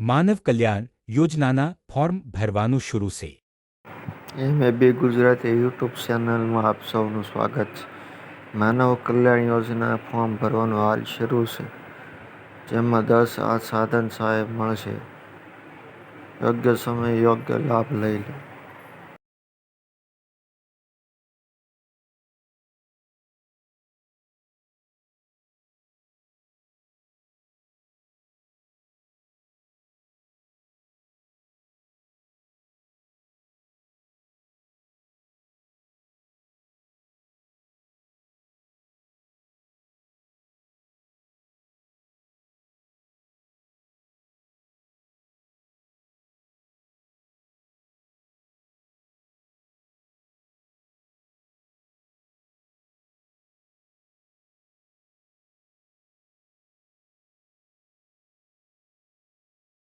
માનવ કલ્યાણ યોજનાના ફોર્મ ભરવાનું શરૂ છે. એમએબી ગુજરાતી યુટ્યુબ ચેનલમાં આપ સૌનું સ્વાગત છે. માનવ કલ્યાણ યોજના ફોર્મ ભરવાનું હાલ શરૂ છે, જેમાં દસ આ સાધન સહાય મળશે. યોગ્ય સમયે યોગ્ય લાભ લઈ લો.